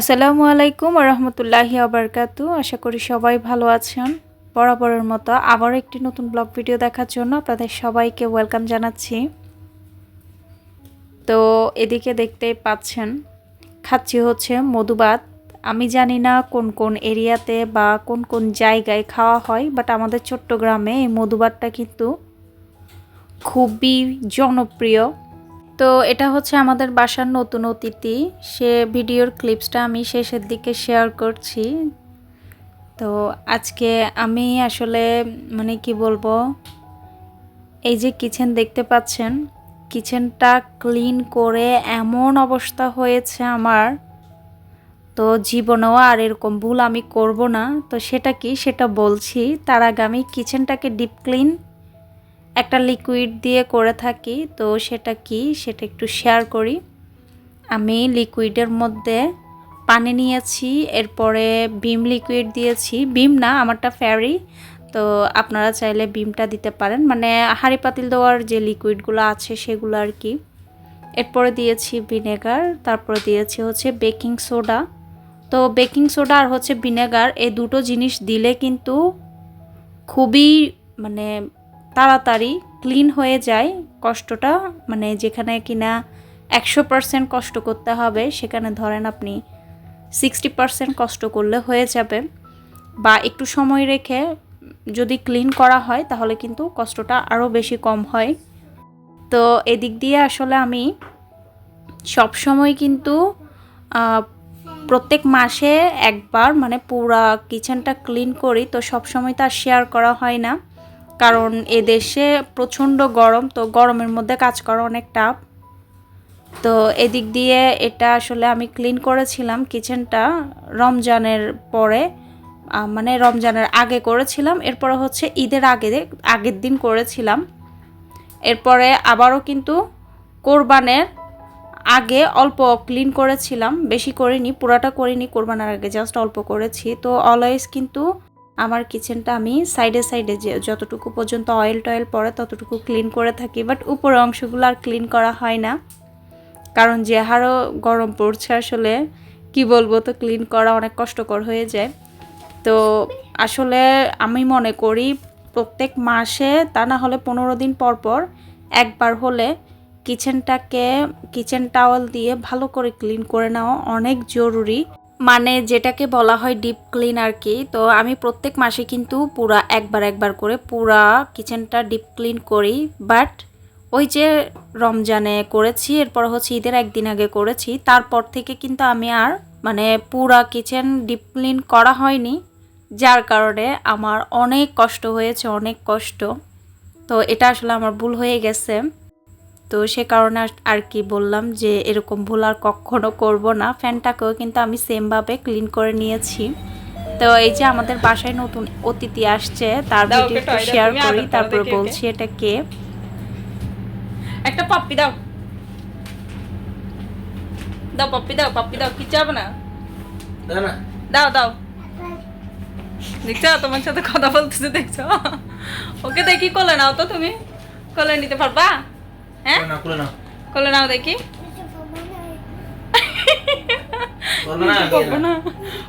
আসসালামু আলাইকুম রহমতুল্লাহি আবরকাতু। আশা করি সবাই ভালো আছেন। বরাবরের মতো আবার একটি নতুন ব্লগ ভিডিও দেখার জন্য আপনাদের সবাইকে ওয়েলকাম জানাচ্ছি। তো এদিকে দেখতে পাচ্ছেন, খাচ্ছি হচ্ছে মধুবাত। আমি জানি না কোন কোন এরিয়াতে বা কোন কোন জায়গায় খাওয়া হয়, বাট আমাদের চট্টগ্রামে এই মধুবাতটা কিন্তু খুবই জনপ্রিয়। তো এটা হচ্ছে আমাদের বাসার নতুন অতিথি। সে ভিডিওর ক্লিপসটা আমি শেষের দিকে শেয়ার করছি। তো আজকে আমি আসলে মানে কি বলব, এই যে কিচেন দেখতে পাচ্ছেন কিচেনটা ক্লিন করে এমন অবস্থা হয়েছে আমার। তো জীবনেও আর এরকম ভুল আমি করব না। তো সেটা কি? সেটা বলছি। তার আগে আমি কিচেনটাকে ডিপ ক্লিন একটা লিকুইড দিয়ে করে থাকি, তো সেটা কি? সেটা একটু শেয়ার করি। আমি লিকুইডের মধ্যে পানি নিয়েছি, এরপরে বিম লিকুইড দিয়েছি। বিম না, আমারটা ফ্যারি তো আপনারা চাইলে বিমটা দিতে পারেন। মানে হাঁড়ি পাতিল দেওয়ার যে লিকুইডগুলো আছে, সেগুলো আর কি। এরপরে দিয়েছি ভিনেগার তারপরে দিয়েছি হচ্ছে বেকিং সোডা তো বেকিং সোডা আর হচ্ছে ভিনেগার এই দুটো জিনিস দিলে কিন্তু খুবই মানে তাড়াতাড়ি ক্লিন হয়ে যায় কষ্টটা মানে যেখানে কিনা একশো পারসেন্ট কষ্ট করতে হবে, সেখানে ধরেন আপনি সিক্সটি পারসেন্ট কষ্ট করলে হয়ে যাবে। বা একটু সময় রেখে যদি ক্লিন করা হয়, তাহলে কিন্তু কষ্টটা আরও বেশি কম হয়। তো এদিক দিয়ে আসলে আমি সব সময় কিন্তু প্রত্যেক মাসে একবার মানে পুরা কিচেনটা ক্লিন করি, তো সব সময় তো আর শেয়ার করা হয় না। কারণ এ দেশে প্রচণ্ড গরম, তো গরমের মধ্যে কাজ করা অনেক টাফ তো এদিক দিয়ে এটা আসলে আমি ক্লিন করেছিলাম কিচেনটা রমজানের পরে মানে রমজানের আগে করেছিলাম, এরপরে হচ্ছে ঈদের আগে, আগের দিন করেছিলাম। এরপরে আবারও কিন্তু কোরবানের আগে অল্প ক্লিন করেছিলাম, বেশি করিনি, পুরাটা করিনি, কোরবানের আগে জাস্ট অল্প করেছি। তো অলওয়েজ কিন্তু আমার কিচেনটা আমি সাইডে সাইডে যে যতটুকু পর্যন্ত অয়েল টয়েল পড়ে ততটুকু ক্লিন করে থাকি বাট উপরের অংশগুলো আর ক্লিন করা হয় না। কারণ যে হারও গরম পড়ছে আসলে, কি বলব তো ক্লিন করা অনেক কষ্টকর হয়ে যায়। তো আসলে আমি মনে করি প্রত্যেক মাসে তা না হলে পনেরো দিন পর পর একবার হলে কিচেনটাকে কিচেন টাওয়াল দিয়ে ভালো করে ক্লিন করে নেওয়া অনেক জরুরি। মানে যেটাকে বলা হয় ডিপ ক্লিন আর কি, তো আমি প্রত্যেক মাসে কিন্তু পুরা একবার একবার করে পুরা কিচেনটা ডিপ ক্লিন করি বাট ওই যে রমজানে করেছি, এরপর হচ্ছে ঈদের একদিন আগে করেছি, তারপর থেকে কিন্তু আমি আর মানে পুরা কিচেন ডিপ ক্লিন করা হয়নি, যার কারণে আমার অনেক কষ্ট হয়েছে, অনেক কষ্ট, তো এটা আসলে আমার ভুল হয়ে গেছে। তো সে কারণে আর- কি বললাম যে এরকম ভুল আর কখনো করব না। ফ্যানটাকেও কিন্তু আমি সেমভাবে ক্লিন করে নিয়েছি। তো এই যে আমাদের বাসায় নতুন অতিথি আসছে তার ভিডিও শেয়ার করি তারপর বলছি এটা কে। একটা পাপ্পি দাও। দাও পাপ্পি দাও পাপ্পি দাও কি চাবে না। দাও দাও। দেখছ তোমার সাথে কথা বলতেছে দেখছ? ওকে দেখি কোলে নাও তো তুমি। কোলে নিতে পারবা? না খুলে নাও। দেখি। পড়বে না?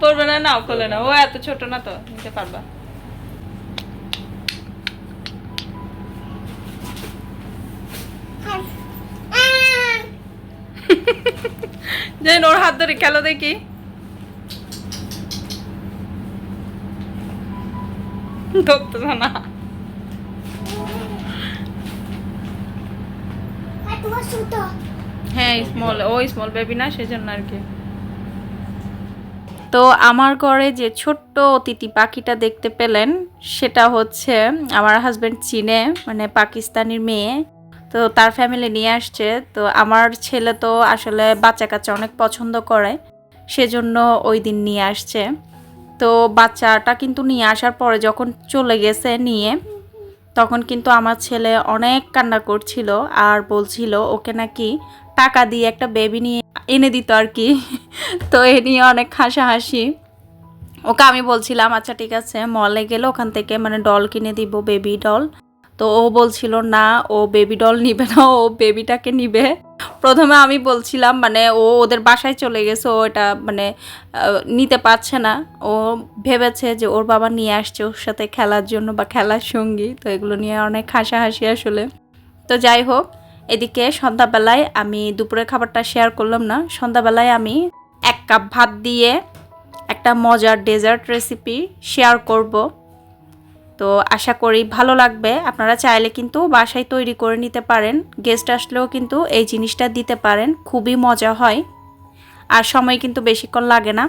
পড়বে না। নাও কোলে নাও। ও এত ছোট না তো নিতে পারবা। ওর হাত ধরে খেলো দেখি। ধরতো না। হ্যাঁ স্মল ও স্মল বেবি না, সেজন্য আর কি। তো আমার ঘরে যে ছোট্ট অতিথি পাখিটা দেখতে পেলেন, সেটা হচ্ছে আমার হাজব্যান্ড চীনে মানে পাকিস্তানির মেয়ে। তো তার ফ্যামিলি নিয়ে আসছে। তো আমার ছেলে তো আসলে বাচ্চা কাচ্চা অনেক পছন্দ করে, সেজন্য ওই দিন নিয়ে আসছে। তো বাচ্চাটা কিন্তু নিয়ে আসার পরে যখন চলে গেছে নিয়ে তখন কিন্তু আমার ছেলে অনেক কান্না করছিল আর বলছিল, ওকে নাকি টাকা দিয়ে একটা বেবি নিয়ে এনে দিত আর কি। তো এ নিয়ে অনেক হাসাহাসি। ওকে আমি বলছিলাম আচ্ছা ঠিক আছে মলে গেলে ওখান থেকে মানে ডল কিনে দিব বেবি ডল তো ও বলছিল, না, ও বেবি ডল নিবে না, ও বেবিটাকে নিবে। প্রথমে আমি বলছিলাম মানে ও ওদের বাসায় চলে গেছে, ও এটা মানে নিতে পারছে না। ও ভেবেছে যে ওর বাবা নিয়ে আসছে ওর সাথে খেলার জন্য বা খেলার সঙ্গী, তো এগুলো নিয়ে অনেক হাসাহাসি আসলে। তো যাই হোক, এদিকে সন্ধ্যাবেলায় আমি দুপুরের খাবারটা শেয়ার করলাম না, সন্ধ্যাবেলায় আমি এক কাপ ভাত দিয়ে একটা মজার ডেজার্ট রেসিপি শেয়ার করব। তো আশা করি ভালো লাগবে। আপনারা চাইলে কিন্তু বাসায় তৈরি করে নিতে পারেন। গেস্ট আসলেও কিন্তু এই জিনিসটা দিতে পারেন। খুবই মজা হয়। আর সময় কিন্তু বেশিক্ষণ লাগে না।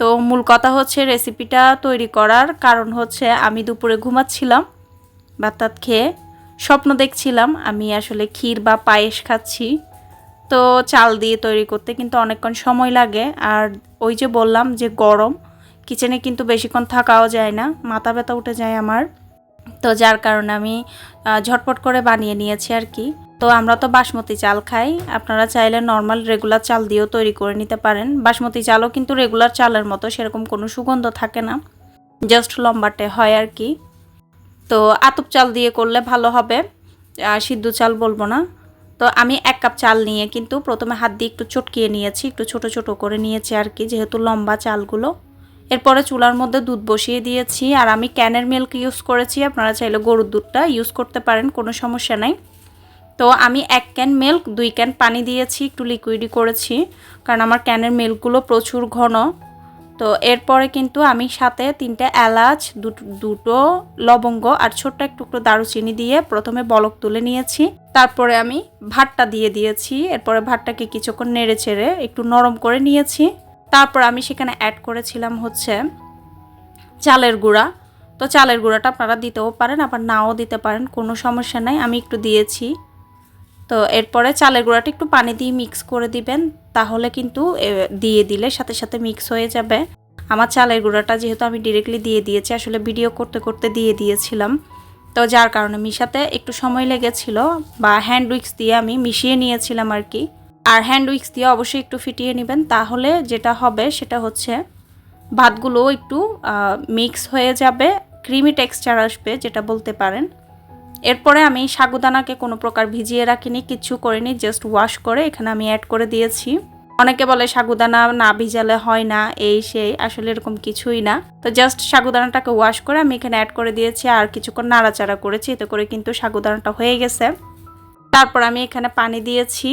তো মূল কথা হচ্ছে রেসিপিটা তৈরি করার কারণ হচ্ছে আমি দুপুরে ঘুমাচ্ছিলাম ভাত খেয়ে স্বপ্ন দেখছিলাম আমি আসলে ক্ষীর বা পায়েস খাচ্ছি। তো চাল দিয়ে তৈরি করতে কিন্তু অনেকক্ষণ সময় লাগে। আর ওই যে বললাম যে গরম কিচেনে কিন্তু বেশিক্ষণ থাকাও যায় না, মাথা ব্যথা উঠে যায় আমার। তো যার কারণে আমি ঝটপট করে বানিয়ে নিয়েছি আর কি। তো আমরা তো বাসমতি চাল খাই, আপনারা চাইলে নর্মাল রেগুলার চাল দিয়েও তৈরি করে নিতে পারেন। বাসমতি চালও কিন্তু রেগুলার চালের মতো, সেরকম কোনো সুগন্ধ থাকে না জাস্ট লম্বাটে হয় আর কি। তো আতপ চাল দিয়ে করলে ভালো হবে সিদ্ধ চাল বলব না। তো আমি এক কাপ চাল নিয়ে কিন্তু প্রথমে হাত দিয়ে একটু চটকিয়ে নিয়েছি, একটু ছোট ছোট করে নিয়েছি আর কি, যেহেতু লম্বা চালগুলো। এরপরে চুলার মধ্যে দুধ বসিয়ে দিয়েছি আর আমি ক্যানের মিল্ক ইউজ করেছি। আপনারা চাইলে গরুর দুধটা ইউজ করতে পারেন, কোনো সমস্যা নাই। তো আমি এক ক্যান মিল্ক, দুই ক্যান পানি দিয়েছি, একটু লিকুইডই করেছি, কারণ আমার ক্যানের মিল্কগুলো প্রচুর ঘন। তো এরপরে কিন্তু আমি সাথে তিনটে এলাচ, দুটো লবঙ্গ আর ছোট্ট এক টুকরো দারুচিনি দিয়ে প্রথমে বলক তুলে নিয়েছি। তারপরে আমি ভাতটা দিয়ে দিয়েছি। এরপরে ভাতটাকে কিছুক্ষণ নেড়ে চেড়ে একটু নরম করে নিয়েছি। তারপর আমি সেখানে অ্যাড করেছিলাম হচ্ছে চালের গুঁড়া। তো চালের গুঁড়াটা আপনারা দিতেও পারেন, আবার নাও দিতে পারেন, কোনো সমস্যা নাই, আমি একটু দিয়েছি। তো এরপরে চালের গুঁড়াটা একটু পানি দিয়ে মিক্স করে দিবেন, তাহলে কিন্তু দিয়ে দিলে সাথে সাথে মিক্স হয়ে যাবে। আমার চালের গুঁড়াটা যেহেতু আমি ডিরেক্টলি দিয়ে দিয়েছি, আসলে ভিডিও করতে করতে দিয়ে দিয়েছিলাম। তো যার কারণে মিশাতে একটু সময় লেগেছিল, বা হ্যান্ড উইক্স দিয়ে আমি মিশিয়ে নিয়েছিলাম আর কি। আর হ্যান্ড উইক্স দিয়ে অবশ্যই একটু ফিটিয়ে নেবেন। তাহলে যেটা হবে সেটা হচ্ছে ভাতগুলো একটু মিক্স হয়ে যাবে ক্রিমি টেক্সচার আসবে যেটা বলতে পারেন। এরপরে আমি সাগুদানাকে কোনো প্রকার ভিজিয়ে রাখিনি, কিচ্ছু করিনি জাস্ট ওয়াশ করে এখানে আমি অ্যাড করে দিয়েছি। অনেকে বলে সাগুদানা না ভিজালে হয় না, এই সেই, আসলে এরকম কিছুই না। তো জাস্ট সাগুদানাটাকে ওয়াশ করে আমি এখানে অ্যাড করে দিয়েছি, আর কিছুক্ষণ নাড়াচাড়া করেছি, এতে করে কিন্তু সাগুদানাটা হয়ে গেছে। তারপর আমি এখানে পানি দিয়েছি।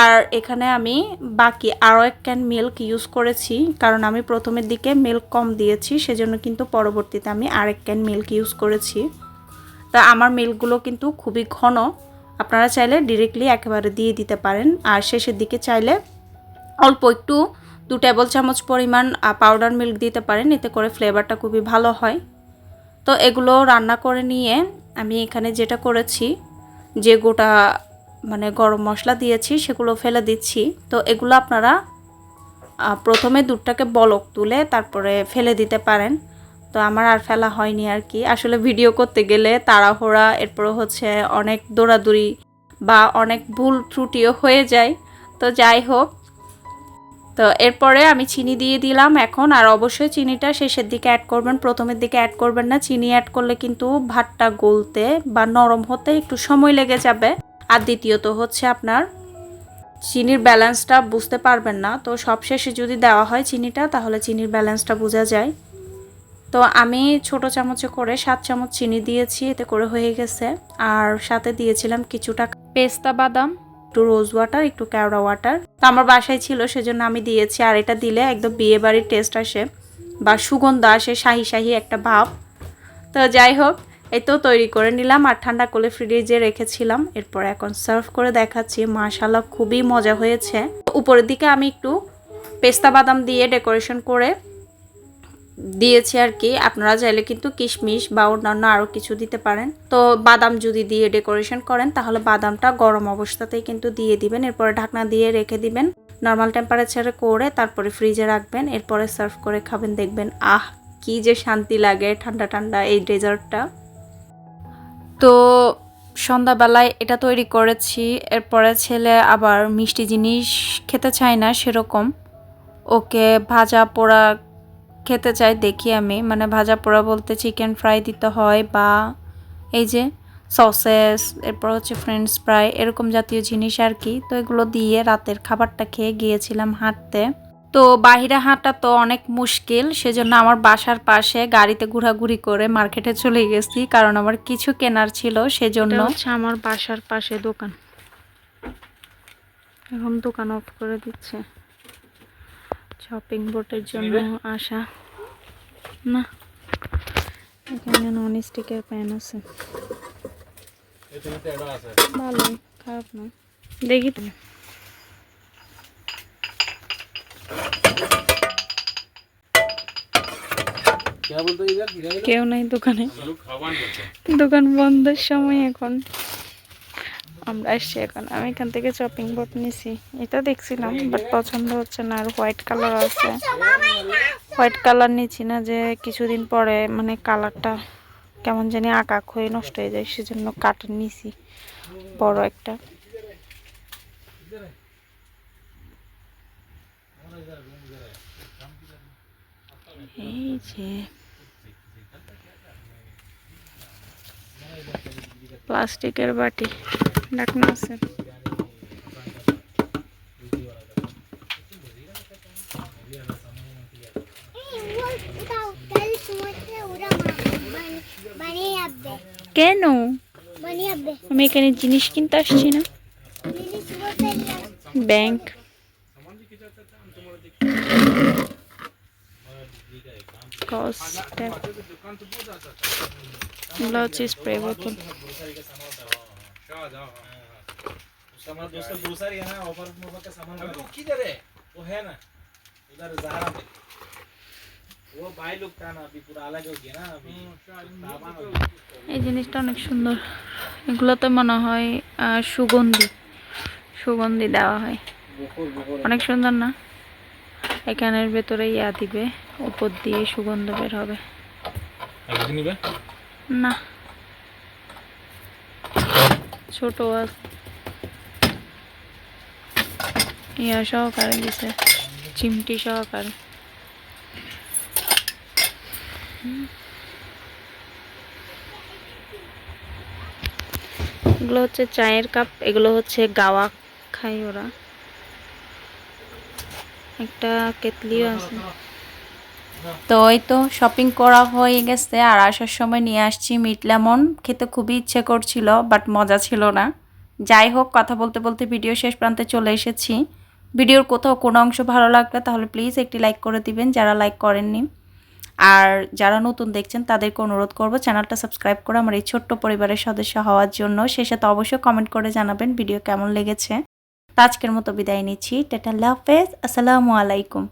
আর এখানে আমি বাকি আরও এক ক্যান মিল্ক ইউজ করেছি, কারণ আমি প্রথমের দিকে মিল্ক কম দিয়েছি, সেজন্য কিন্তু পরবর্তীতে আমি আরেক ক্যান মিল্ক ইউজ করেছি। তা আমার মিল্কগুলো কিন্তু খুবই ঘন, আপনারা চাইলে ডিরেক্টলি একেবারে দিয়ে দিতে পারেন, আর শেষের দিকে চাইলে অল্প একটু দু টেবিল চামচ পরিমাণ পাউডার মিল্ক দিতে পারেন, এতে করে ফ্লেভারটা খুবই ভালো হয়। তো এগুলো রান্না করে নিয়ে আমি এখানে যেটা করেছি, যে গোটা মানে গরম মশলা দিয়েছি, সেগুলো ফেলে দিচ্ছি। তো এগুলো আপনারা প্রথমে দুধটাকে বলক তুলে তারপরে ফেলে দিতে পারেন। তো আমার আর ফেলা হয়নি আর কি। আসলে ভিডিও করতে গেলে তাড়াহোড়া, এরপরে হচ্ছে অনেক দৌড়াদৌড়ি বা অনেক ভুল ত্রুটিও হয়ে যায়। তো যাই হোক, তো এরপরে আমি চিনি দিয়ে দিলাম এখন। আর অবশ্যই চিনিটা শেষের দিকে অ্যাড করবেন, প্রথমের দিকে অ্যাড করবেন না। চিনি অ্যাড করলে কিন্তু ভাতটা গলতে বা নরম হতে একটু সময় লেগে যাবে। আর দ্বিতীয়ত হচ্ছে আপনার চিনির ব্যালেন্সটা বুঝতে পারবেন না। তো সবশেষে যদি দেওয়া হয় চিনিটা, তাহলে চিনির ব্যালেন্সটা বোঝা যায়। তো আমি ছোট চামচে করে সাত চামচ চিনি দিয়েছি, এতে করে হয়ে গেছে। আর সাথে দিয়েছিলাম কিছুটা পেস্তা বাদাম, একটু রোজ ওয়াটার, একটু কেওড়া ওয়াটার। তো আমার বাসায় ছিল, সেজন্য আমি দিয়েছি। আর এটা দিলে একদম বিয়ে বাড়ির টেস্ট আসে, বা সুগন্ধ আসে, শাহি শাহি একটা ভাব। তো যাই হোক এই তো তৈরি করে নিলাম আর ঠান্ডা করে ফ্রিজে রেখেছিলাম। এরপর এখন সার্ভ করে দেখাচ্ছি। মাশাল্লাহ খুবই মজা হয়েছে। উপরের দিকে আমি একটু পেস্তা বাদাম দিয়ে ডেকোরেশন করে দিয়েছি আর কি। আপনারা চাইলে কিন্তু কিশমিশ বা অন্যান্য আরও কিছু দিতে পারেন। তো বাদাম যদি দিয়ে ডেকোরেশন করেন, তাহলে বাদামটা গরম অবস্থাতেই কিন্তু দিয়ে দিবেন। এরপরে ঢাকনা দিয়ে রেখে দিবেন। নর্মাল টেম্পারেচারে করে তারপরে ফ্রিজে রাখবেন। এরপরে সার্ভ করে খাবেন। দেখবেন, আহ, কি যে শান্তি লাগে ঠান্ডা ঠান্ডা এই ডেজার্টটা। তো সন্ধ্যাবেলায় এটা তৈরি করেছি, এরপরে ছেলে আবার মিষ্টি জিনিস খেতে চায় না সেরকম। ওকে ভাজা পোড়া খেতে চাই দেখি আমি মানে ভাজা পোড়া বলতে চিকেন ফ্রাই দিতে হয় বা এই যে সসেস এরপর হচ্ছে ফ্রেঞ্চ ফ্রাই এরকম জাতীয় জিনিস আর কি। তো এগুলো দিয়ে রাতের খাবারটা খেয়ে গিয়েছিলাম হাঁটতে। তো বাহিরে হাঁটা তো অনেক মুশকিল সেজন্য আমার বাসার পাশে গাড়িতে ঘোরাঘুরি করে মার্কেটে চলে গেছি কারণ আমার কিছু কেনার ছিল সেজন্য। হচ্ছে আমার বাসার পাশে দোকান। এখন দোকান অফ করে দিচ্ছে। শপিং বোটের জন্য আসা। না এখানে নন স্টিকের প্যান আছে। ভালো খারাপ না দেখি তো কেউ নাই দোকানে। দোকান বন্ধের সময় এখন। আমরা আসছি এখন। আমি এখান থেকে শপিং বোর্ড নিছি। এটা দেখছিলাম বাট পছন্দ হচ্ছে না আর হোয়াইট কালার আছে। হোয়াইট কালার নিচ্ছি না যে কিছুদিন পরে মানে কালারটা কেমন জানি আকাক হয়ে নষ্ট হয়ে যায় সেজন্য কাটন নিছি। বড় একটা। এই যে। প্লাস্টিকের বাটি। ডাকনা আছে। কেন? আমি এখানে জিনিস কিনতে আসছি না। ব্যাংক। কাস ট্যাপ Blood is স্প্রে এই জিনিসটা অনেক সুন্দর। এগুলোতে মনে হয় সুগন্ধি। সুগন্ধি দেওয়া হয়। অনেক সুন্দর না? এখানের ভেতরে ইয়া দিবে উপর দিয়ে সুগন্ধ বের হবে। না। ছোট ইয়া সহকারে দিছে চিমটি সহকারে। এগুলো হচ্ছে চায়ের কাপ এগুলো হচ্ছে গাওয়া খাই ওরা। একটা কেতলিও আছে। তো এই তো শপিং করা হয়ে গেছে আর আসার সময় নিয়ে আসছি মিট লেমন খেতে খুবই ইচ্ছে করছিল বাট মজা ছিল না। যাই হোক, কথা বলতে বলতে ভিডিও শেষ প্রান্তে চলে এসেছি। ভিডিওর কোথাও কোনো অংশ ভালো লাগলে তাহলে প্লিজ একটি লাইক করে দিবেন যারা লাইক করেননি। আর যারা নতুন দেখছেন, তাদেরকে অনুরোধ করব চ্যানেলটা সাবস্ক্রাইব করে আমার এই ছোট্ট পরিবারের সদস্য হওয়ার জন্য। সে সাথে অবশ্যই কমেন্ট করে জানাবেন ভিডিও কেমন লেগেছে। আজকের মতো বিদায় নিচ্ছি। টাটা লাফেজ আসসালামু আলাইকুম।